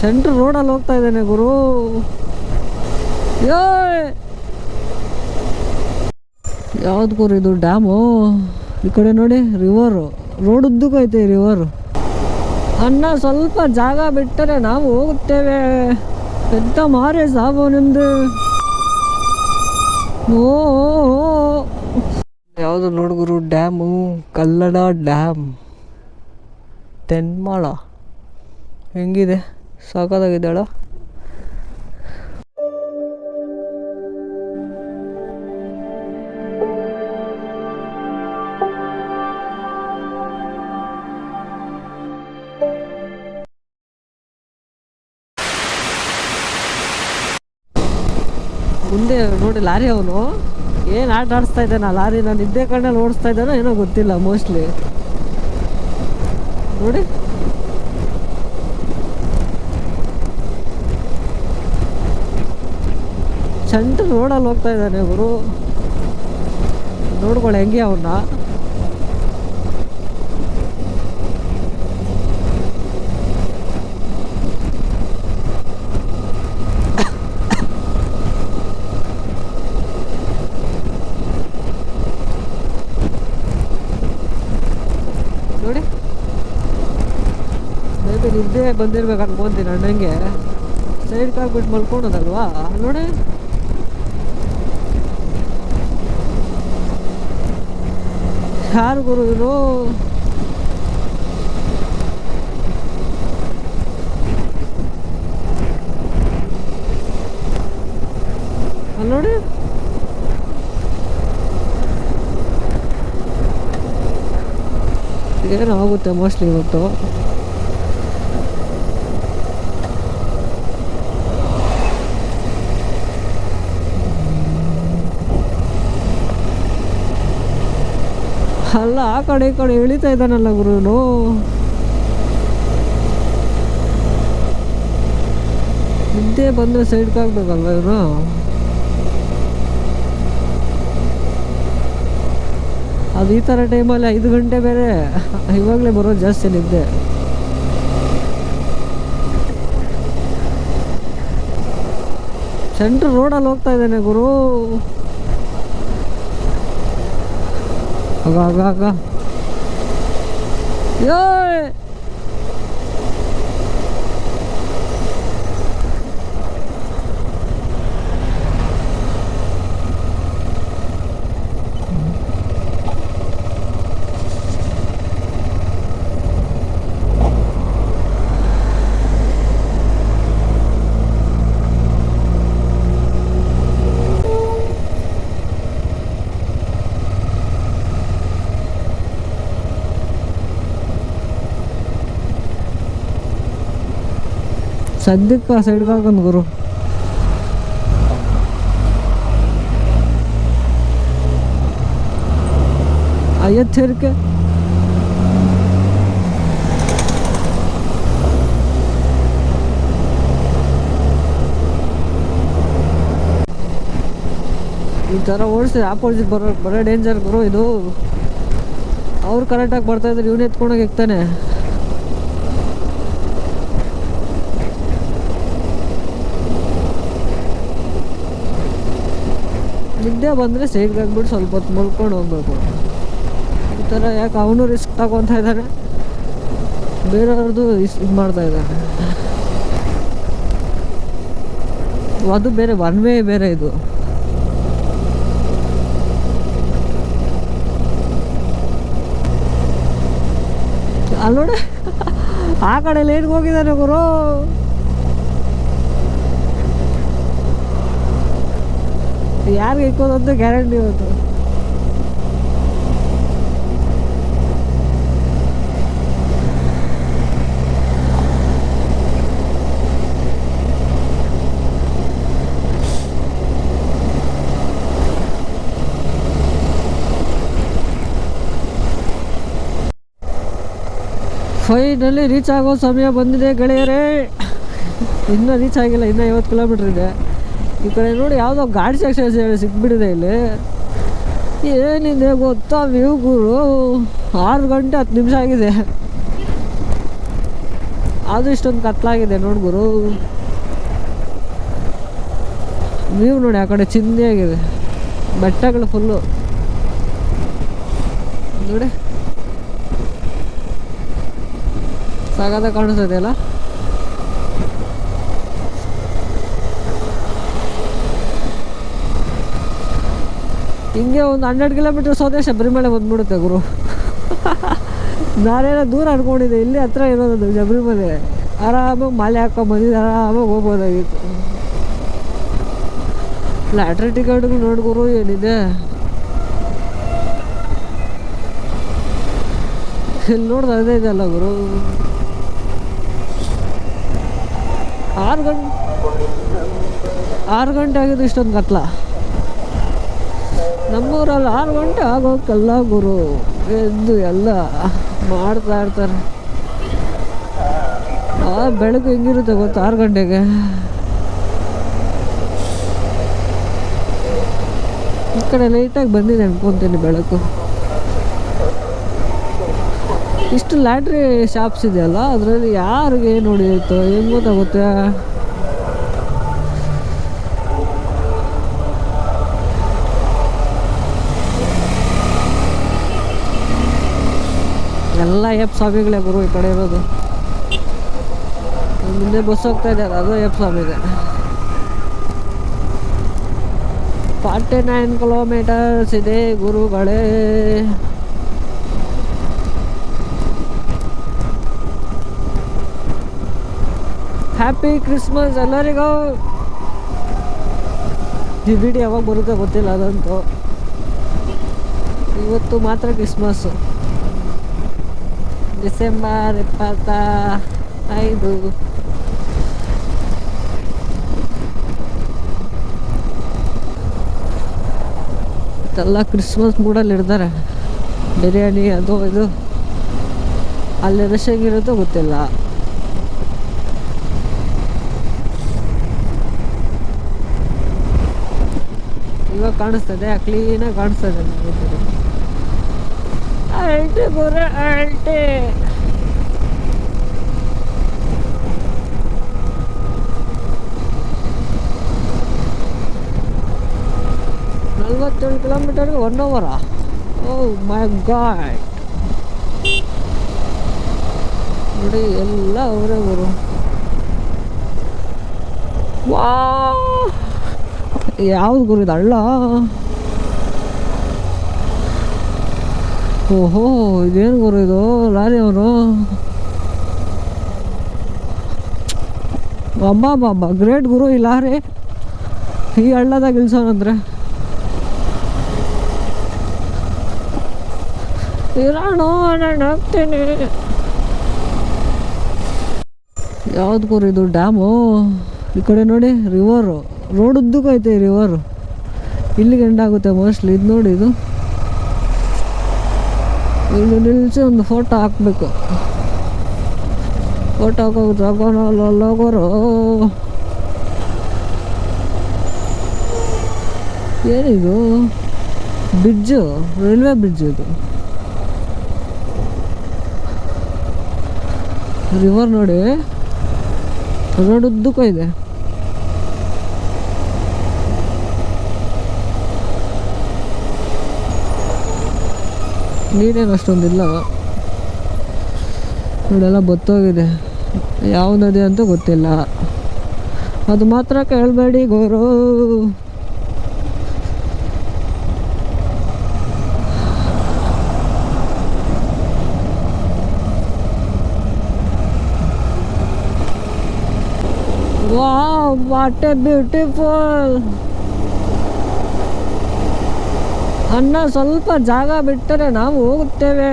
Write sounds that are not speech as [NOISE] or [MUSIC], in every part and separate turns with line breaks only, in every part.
Centre ರೋಡಲ್ಲಿ ಹೋಗ್ತಾ ಇದ್ದೇನೆ ಗುರು. ಯಾವ್ದು ಗುರು ಇದು ಡ್ಯಾಮು? ಈ ಕಡೆ ನೋಡಿ ರಿವರು ರೋಡ್ ಉದ್ದಕ್ಕೂ ಐತೆ ರಿವರು ಅನ್ನ ಸ್ವಲ್ಪ ಜಾಗ ಬಿಟ್ಟರೆ ನಾವು ಹೋಗುತ್ತೇವೆ. ಎಂತ ಮಾರೇ ಸಾಬು ನಿಮ್ದು. ಓ ಯಾವುದು ನೋಡುಗುರು ಡ್ಯಾಮು. ಕಲ್ಲಡ ಡ್ಯಾಮ್. ತೆನ್ಮಾಳ. ಹೆಂಗಿದೆ? ಸಾಕಾಗಿದ್ದಾಳ ಮುಂದೆ ನೋಡಿ ಲಾರಿ ಅವನು. ಏನು ಆಟ ಆಡಿಸ್ತಾ ಇದ್ದಾನೆ ಲಾರಿ ನಾನು ನಿದ್ದೆ ಕಣ್ಣಲ್ಲಿ ಓಡಿಸ್ತಾ ಇದ್ದಾನೋ ಏನೋ ಗೊತ್ತಿಲ್ಲ ಮೋಸ್ಟ್ಲಿ. ನೋಡಿ. ಸೆಂಟ್ರ್ ರೋಡಲ್ಲಿ ಹೋಗ್ತಾ ಇದ್ದಾನೆ ಗುರು. ನೋಡ್ಕೊಳ್ಳಿ ಹೆಂಗೆ ಅವನ್ನ ನೋಡಿ. ಮೇಬಿ ನಿದ್ದೆ ಬಂದಿರ್ಬೇಕು ಅನ್ಕೊಂತೀನಿ ಅಣ್ಣಂಗೆ. ಸೈಡ್ ಕಾಕ್ಬಿಟ್ಟು ಮಲ್ಕೊಳೋದಲ್ವಾ? ನೋಡಿ. ಯಾರು ಗುರು ಇವರು ನೋಡಿ. ಏನೋ ಆಗುತ್ತೆ ಮೋಸ್ಟ್ಲಿ ಇವತ್ತು. ಅಲ್ಲ, ಆ ಕಡೆ ಈ ಕಡೆ ಇಳಿತಾ ಇದ್ದಾನಲ್ಲ ಗುರುನು ನಿದ್ದೆ ಬಂದರೆ ಸೈಡ್ಗೆ ಹಾಕ್ಬೇಕಲ್ವ ಇವನು ಅದು ಈ ಥರ ಟೈಮಲ್ಲಿ ಐದು ಗಂಟೆ ಬೇರೆ. ಇವಾಗಲೇ ಬರೋದು ಜಾಸ್ತಿ ನಿದ್ದೆ. ಸೆಂಟ್ರ್ ರೋಡಲ್ಲಿ ಹೋಗ್ತಾ ಇದ್ದಾನೆ ಗುರು. ಆಗ ಆಗ ಆಗ ಯೋ ಸದ್ಯಕ್ಕೆ ಆ ಸೈಡ್ಗೆ ಹಾಕೊಂಡು ಗುರು. ಎಚ್ಚರಿಕೆ. ಈ ಥರ ಓಡಿಸಿದ್ರೆ ಆಪೋಸಿಟ್ ಬರೋ ಬರೋ ಡೇಂಜರ್ ಗುರು ಇದು. ಅವ್ರು ಬರ್ತಾ ಇದ್ರೆ ಇವನು ಎತ್ಕೊಂಡೋಗಿ ಇಕ್ತಾನೆ ನಿದ್ದೆ ಬಂದರೆ ಸೈಡ್ಗೆ ಹಾಕ್ಬಿಟ್ಟು ಸ್ವಲ್ಪ ಹೊತ್ತು ಮಲ್ಕೊಂಡು ಹೋಗ್ಬೇಕು. ಈ ಥರ ಯಾಕೆ ಅವನು ರಿಸ್ಕ್ ತಗೊತಾ ಇದ್ದಾನೆ ಬೇರೆಯವ್ರದ್ದು ಇದು ಮಾಡ್ತಾ ಇದ್ದಾನೆ ಅದು ಬೇರೆ ಒನ್ ವೇ ಬೇರೆ ಇದು. ಅಲ್ಲಿ ನೋಡಿ. ಆ ಕಡೆ ಲೇಟ್ಗೆ ಹೋಗಿದ್ದಾರೆ ಗುರು. ಯಾರಿಗೆ ಇಕ್ಕೋದಂತ ಗ್ಯಾರಂಟಿ ಇವತ್ತು ಫೈನಲ್ಲಿ ರೀಚ್ ಆಗೋ ಸಮಯ ಬಂದಿದೆ, ಗೆಳೆಯರೇ. ಇನ್ನೂ ರೀಚ್ ಆಗಿಲ್ಲ, ಇನ್ನೂ ಐವತ್ತು ಕಿಲೋಮೀಟ್ರ್ ಇದೆ. ಈ ಕಡೆ ನೋಡಿ ಯಾವುದೋ ಗಾಡಿ ಸೆಕ್ಷನ್ ಸಿಕ್ಬಿಡಿದೆ ಇಲ್ಲಿ. ಏನಿದೆ ಗೊತ್ತಾ ವ್ಯೂ ಗುರು? ಆರು ಗಂಟೆ ಹತ್ತು ನಿಮಿಷ ಆಗಿದೆ. ಅದು ಇಷ್ಟೊಂದು ಕತ್ಲಾಗಿದೆ ನೋಡಿ ಗುರು. ವ್ಯೂ ನೋಡಿ ಆ ಕಡೆ ಚಿಂದಿಯಾಗಿದೆ ಬೆಟ್ಟಗಳು ಫುಲ್ಲು ನೋಡಿ. ಸಾಗದ ಕಾಣಿಸ್ತದೆ ಅಲ್ಲ? ಹಿಂಗೆ ಒಂದು ಹನ್ನೆರಡು ಕಿಲೋಮೀಟರ್ ಸೌದೆ ಶಬರಿಮಲೆ ಬಂದ್ಬಿಡುತ್ತೆ ಗುರು. ನಾನೇನೋ ದೂರ ಅನ್ಕೊಂಡಿದ್ದೆ, ಇಲ್ಲಿ ಹತ್ರ ಇರೋದು ಶಬರಿಮಲೆ. ಆರಾಮಾಗಿ ಮಾಲೆ ಹಾಕೊಂಡ್ ಬಂದಿದ್ದು, ಆರಾಮಾಗಿ ಹೋಗ್ಬೋದಾಗಿತ್ತು. ಟಿಕೆಟ್ಗಳು ನೋಡಿ ಗುರು, ಏನಿದೆ? ಇಲ್ಲಿ ನೋಡ್ದು ಅದೇ ಇದೆಲ್ಲ ಗುರು. ಆರು ಗಂಟೆ ಆರು ಗಂಟೆ ಆಗಿದ್ದು ಇಷ್ಟೊಂದು ಕತ್ಲ ನಮ್ಮೂರಲ್ಲಿ ಆರು ಗಂಟೆ ಆಗೋಕ್ಕೆಲ್ಲ ಗುರು. ಎದ್ದು ಎಲ್ಲ ಮಾಡ್ತಾ ಇರ್ತಾರೆ. ಆ ಬೆಳಕು ಹೆಂಗಿರುತ್ತೆ ಗೊತ್ತಾ ಆರು ಗಂಟೆಗೆ? ಈ ಕಡೆ ಲೈಟಾಗಿ ಬಂದಿದೆ ಅನ್ಕೊಂತೀನಿ ಬೆಳಕು. ಇಷ್ಟು ಲ್ಯಾಟ್ರಿ ಶಾಪ್ಸ್ ಇದೆಯಲ್ಲ, ಅದರಲ್ಲಿ ಯಾರಿಗೆ ಏನು ಹೊಡಿಯುತ್ತೋ ಹೆಂಗೆ ಗೊತ್ತಾಗುತ್ತೆ? ಎಲ್ಲ ಎಪ್ ಸ್ವಾಮಿಗಳೇ ಗುರು ಈ ಕಡೆ ಇರೋದು. ಮುಂದೆ ಬಸ್ ಹೋಗ್ತಾ ಇದೆ ಅದು ಎಪ್ ಸ್ವಾಮಿಗೆ. ಫಾರ್ಟಿ ನೈನ್ ಕಿಲೋಮೀಟರ್ಸ್ ಇದೆ ಗುರುಗಳೇ. ಹ್ಯಾಪಿ ಕ್ರಿಸ್ಮಸ್ ಎಲ್ಲರಿಗೂ. ಈ ವಿಡಿಯೋ ಯಾವಾಗ ಬರುತ್ತೆ ಗೊತ್ತಿಲ್ಲ ಅದಂತೂ. ಇವತ್ತು ಮಾತ್ರ ಕ್ರಿಸ್ಮಸ್ಸು ಡಿಸೆಂಬರ್ ಇಪ್ಪತ್ತ ಐದು ಎಲ್ಲ ಕ್ರಿಸ್ಮಸ್ ಮೂಡಲ್ಲಿ ಇಡ್ತಾರೆ. ಬಿರಿಯಾನಿ ಅದು ಇದು. ಅಲ್ಲಿ ರಶ್ ಹೆಂಗಿರುತ್ತೋ ಗೊತ್ತಿಲ್ಲ. ಇವಾಗ ಕಾಣಿಸ್ತದೆ ಕ್ಲೀನಾಗಿ ಕಾಣಿಸ್ತದೆ ನನಗೆ. ಅಲ್ಟಿ ಗುರ ಅಲ್ಟಿ ನಲ್ವತ್ತೇಳು ಕಿಲೋಮೀಟರ್ಗೆ ಒನ್ ಅವರಾ ಓ ಮೈ ಗಾಡ್ ನೋಡಿ ಎಲ್ಲ ಅವರೇ ಗುರು ವಾ ಯಾವ್ದು ಗುರು ಇದು ಹಳ್ಳ ಓಹೋ, ಇದೇನು ಗುರು ಇದು? ಲಾರಿ ಅವರು? ಅಮ್ಮ ಅಮ್ಮ ಗ್ರೇಟ್ ಗುರು ಈ ಲಾರಿ. ಈ ಹಳ್ಳದಾಗ ಇಳ್ಸೋನಂದ್ರೆ ನಾನು ಹಾಕ್ತೀನಿ. ಯಾವ್ದು ಗುರು ಇದು, ಡ್ಯಾಮು? ಈ ಕಡೆ ನೋಡಿ ರಿವರು ರೋಡ್ ಉದ್ದಕ್ಕೂ ಐತೆ ಈ ರಿವರು ಇಲ್ಲಿಗೆ ಎಂಡಾಗುತ್ತೆ ಮೋಸ್ಟ್ಲಿ ಇದು ನೋಡಿ ಇದು. ಇಲ್ಲಿ ನಿಲ್ಲಿಸಿ ಒಂದು ಫೋಟೋ ಹಾಕಬೇಕು. ಫೋಟೋ ಹಾಕೋಕೆ ತಗೊಂಡು ಹೋಗೋರು ಏನಿದು? ಬ್ರಿಡ್ಜು ರೈಲ್ವೆ ಬ್ರಿಡ್ಜ್ ಇದು. ರಿವರ್ ನೋಡಿ. ರೋಡ್ ಉದ್ದಕ್ಕೂ ಇದೆ. ನೀರೇನು ಅಷ್ಟೊಂದಿಲ್ಲ. ಇವಡೆಲ್ಲ ಬತ್ತೋಗಿದೆ. ಯಾವ ನದಿ ಅಂತ ಗೊತ್ತಿಲ್ಲ. ಅದು ಮಾತ್ರ ಕೇಳಬೇಡಿ ಗೋರು ವಾಟ್ ಎ ಬ್ಯೂಟಿಫುಲ್ ಅಣ್ಣ ಸ್ವಲ್ಪ ಜಾಗ ಬಿಟ್ಟರೆ ನಾವು ಹೋಗುತ್ತೇವೆ.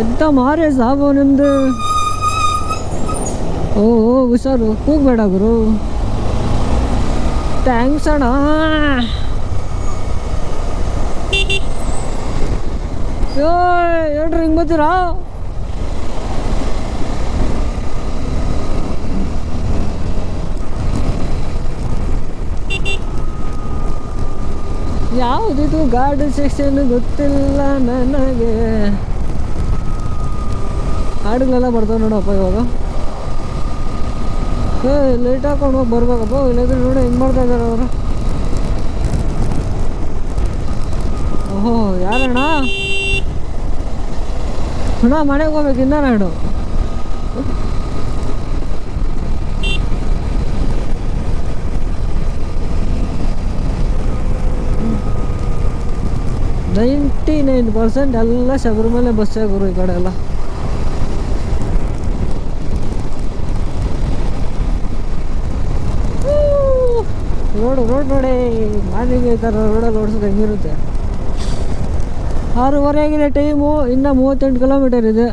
ಎಂತ ಮಾರೇ ಸಾಬು ನಿಮ್ದು? ಓ ಹುಷಾರು. ಹೋಗ್ಬೇಡ ಗುರು. ಥ್ಯಾಂಕ್ಸ್ ಅಣ್ಣ. ಹೇಳ್ರಿ ಹಿಂಗೆ ಬರ್ತೀರಾ ಯಾವುದಿದು ಗಾಡಿ ಸೆಕ್ಷನ್ ಗೊತ್ತಿಲ್ಲ ನನಗೆ. ಹಾಡುಗಳೆಲ್ಲ ಬರ್ತಾವೆ ನೋಡಪ್ಪ ಇವಾಗ. ಏ ಲೇಟ್ ಹಾಕೊಂಡು ಹೋಗಿ ಬರ್ಬೇಕಪ್ಪ, ಇಲ್ಲಾಂದ್ರೆ ನೋಡಿ ಹೆಂಗೆ ಮಾಡ್ತಾ ಇದ್ದಾರೆ ಅವರು. ಓಹೋ, ಯಾರಣ್ಣ? ಅಣ್ಣ, ಮನೆಗೆ ಹೋಗ್ಬೇಕು ಇನ್ನ ನಾಡು ನೈಂಟಿ ನೈನ್ ಪರ್ಸೆಂಟ್ ಎಲ್ಲ ಶಬರಿಮಲೆ ಬಸ್ಸೇ ಗುರು ಈ ಕಡೆ ಎಲ್ಲ. ರೋಡ್ ರೋಡ್ ನೋಡಿ. ಮಾರ್ನಿಂಗ್ ಥರ ರೋಡಲ್ಲಿ ಓಡಿಸೋದು ಹೆಂಗಿರುತ್ತೆ. ಆರೂವರೆ ಆಗಿದೆ ಟೈಮು, ಇನ್ನೂ ಮೂವತ್ತೆಂಟು ಕಿಲೋಮೀಟರ್ ಇದೆ.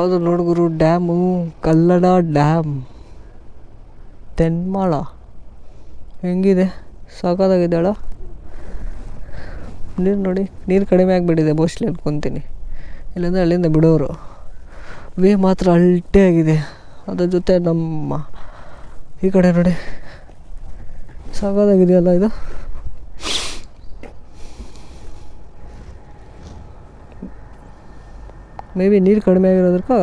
ಯಾವುದು ನೋಡ್ಗುರು? ಡ್ಯಾಮು? ಕಲ್ಲಡ ಡ್ಯಾಮ್. ತೆನ್ಮಾಳ. ಹೆಂಗಿದೆ? ಸಾಕಾಗಿದ್ದಾಳ ನೀರು ನೋಡಿ, ನೀರು ಕಡಿಮೆ ಆಗಿಬಿಟ್ಟಿದೆ ಮೋಸ್ಟ್ಲಿ ಅನ್ಕೊತೀನಿ. ಇಲ್ಲಾಂದರೆ ಅಲ್ಲಿಂದ ಬಿಡೋರು. ವೇ ಮಾತ್ರ ಅಲ್ಟೆ ಆಗಿದೆ. ಅದ್ರ ಜೊತೆ ನಮ್ಮ ಈ ಕಡೆ ನೋಡಿ. ಸಾಕಾಗಿದೆಯಲ್ಲ ಇದು? ಮೇ ಬಿ ನೀರು ಕಡಿಮೆ ಆಗಿರೋದಕ್ಕೆ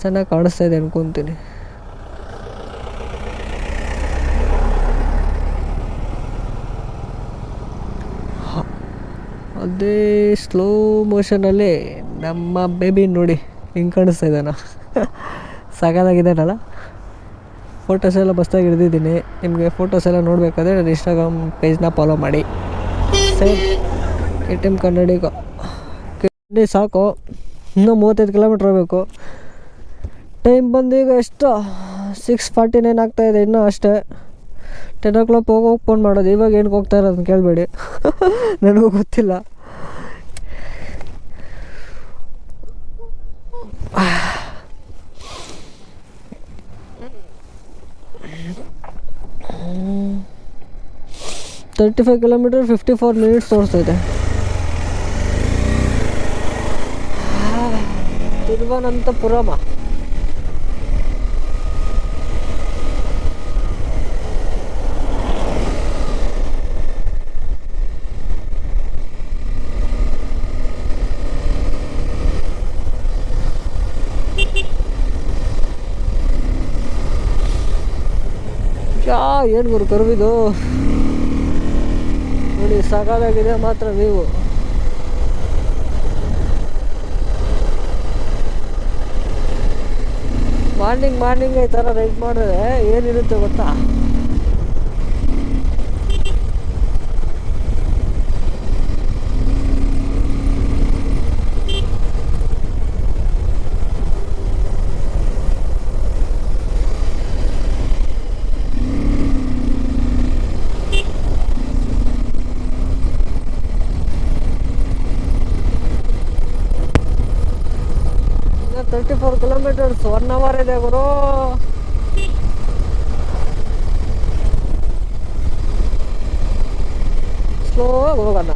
ಚೆನ್ನಾಗಿ ಕಾಣಿಸ್ತಾ ಇದೆ ಅನ್ಕೊತೀನಿ. ಅದೇ ಸ್ಲೋ ಮೋಷನಲ್ಲಿ ನಮ್ಮ ಬೇಬಿ ನೋಡಿ ಹಿಂಗೆ ಕಾಣಿಸ್ತಾ ಇದ್ದಾನ. ಸಾಕಾಗಿದ್ದಾನಲ್ಲ ಫೋಟೋಸ್ ಎಲ್ಲ ಮಸ್ತಾಗಿ ಹಿಡಿದಿದ್ದೀನಿ. ನಿಮಗೆ ಫೋಟೋಸ್ ಎಲ್ಲ ನೋಡಬೇಕಾದ್ರೆ ನನ್ನ ಇನ್ಸ್ಟಾಗ್ರಾಮ್ ಪೇಜ್ನ ಫಾಲೋ ಮಾಡಿ. Same A T M Kannadiga. K ಸಾಕು. ಇನ್ನೂ ಮೂವತ್ತೈದು ಕಿಲೋಮೀಟ್ರ್ ಹೋಗಬೇಕು ಟೈಮ್ ಬಂದು ಈಗ ಎಷ್ಟು? ಸಿಕ್ಸ್ ಫಾರ್ಟಿ ನೈನ್ ಆಗ್ತಾಯಿದೆ ಇನ್ನೂ ಅಷ್ಟೇ. ಟೆನ್ ಓ ಕ್ಲಾಕ್ ಹೋಗಿ ಹೋಗಿ ಫೋನ್ ಮಾಡೋದು. ಇವಾಗ ಏನಕ್ಕೆ ಹೋಗ್ತಾ ಇರೋದು ಕೇಳಬೇಡಿ. [LAUGHS] ನನಗೂ ಗೊತ್ತಿಲ್ಲ. Thirty five kilometre fifty four minutes ತೋರಿಸ್ತೈತೆ Thiruvananthapuram. ಏನು ಗುರು ಕರುವಿದು? ನೋಡಿ ಸಾಕಾಗಿದೆ ಮಾತ್ರ ನೀವು. ಮಾರ್ನಿಂಗ್ ಮಾರ್ನಿಂಗ್ ಈ ಥರ ರೈಡ್ ಮಾಡಿದ್ರೆ ಏನಿರುತ್ತೆ ಗೊತ್ತಾ ಈಗ ತರ್ಟಿ ಒನ್ ಅವರ್ ಇದೆ ಗುರು ಸ್ಲೋ ಹೋಗೋಣ.